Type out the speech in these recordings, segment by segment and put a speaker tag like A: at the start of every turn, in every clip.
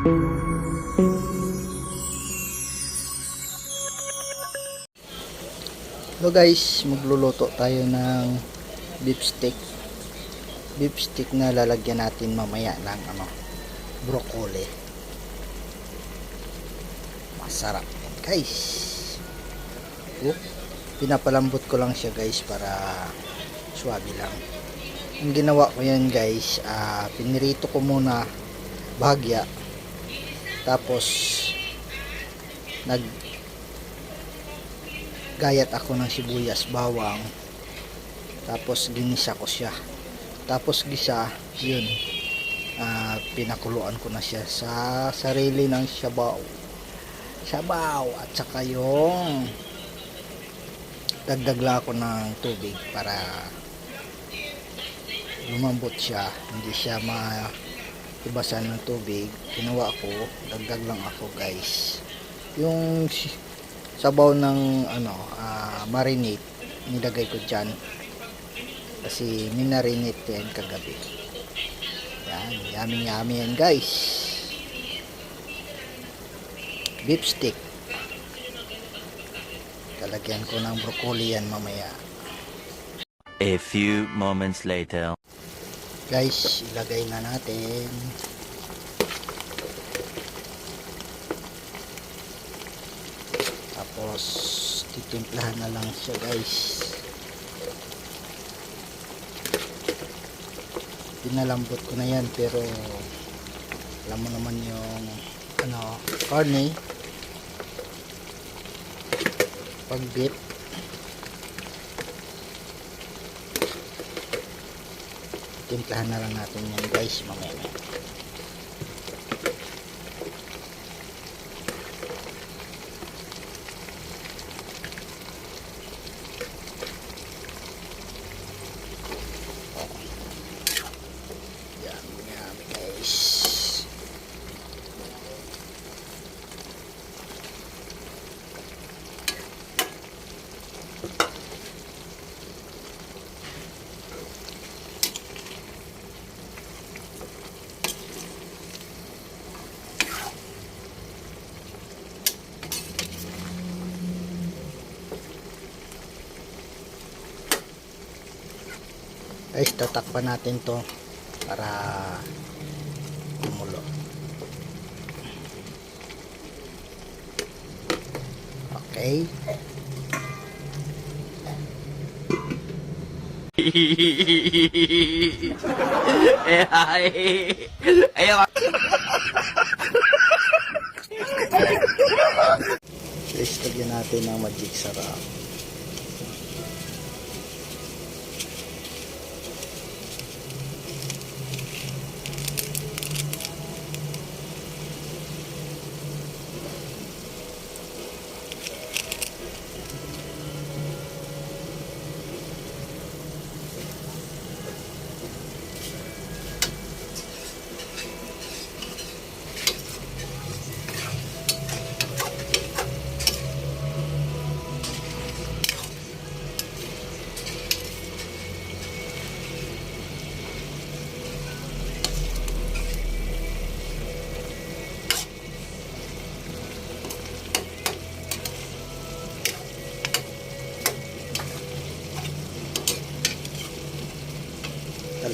A: Hello guys, magluluto tayo ng beef steak. Beef steak na lalagyan natin mamaya ng ano, broccoli. Masarap yan guys. Oh, pinapalambot ko lang siya guys para swabe lang. Ang ginawa ko yan guys, ah, pinirito ko muna bahagya. Tapos nag gayat ako ng sibuyas, bawang. Tapos ginisa ko siya. Tapos gisa, yun. ah, pinakuluan ko na siya sa sarili ng sabaw. Sabaw at saka yung dagdag lang ako ng tubig para lumambot siya. Hindi siya ma ibasan ng tubig. Ginawa ko, dagdag lang ako guys. Yung sabaw ng ano ah, marinate nilagay ko dyan. Kasi minarinate yan kagabi. Yan. Yummy yummy yan guys. Beef stick. Talagyan ko ng broccoli yan mamaya.
B: A few moments later.
A: Guys ilagay na natin. Tapos titimplahan na lang siya guys. Pinalambot ko na yan pero alam mo naman yung ano karne pag beef timplahan na lang natin yan guys mamaya yan yan guys guys tatakpan natin to para kumulo okay guys lagyan natin ng magic sarap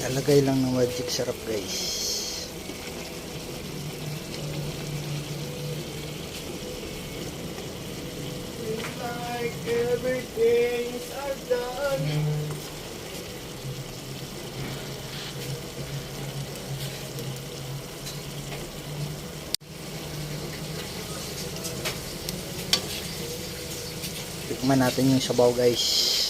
A: Talalagay lang ng magic sarap guys.
C: like everything's are done.
A: Tikman natin yung sabaw guys.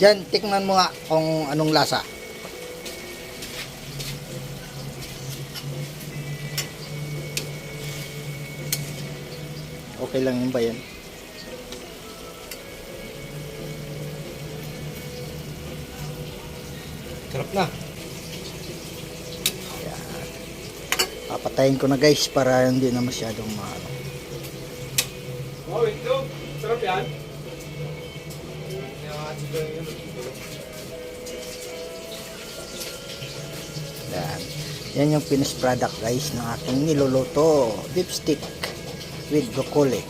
A: Yan, tikman mo nga kung anong lasa. Okay lang yun ba yan?
C: Sarap na.
A: Yan. Papatayin ko na guys para hindi na masyadong maano.
C: Wow, ito. Sarap yan.
A: Yan. Yan yung finished product guys ng aking niluluto. Beef stick with broccoli.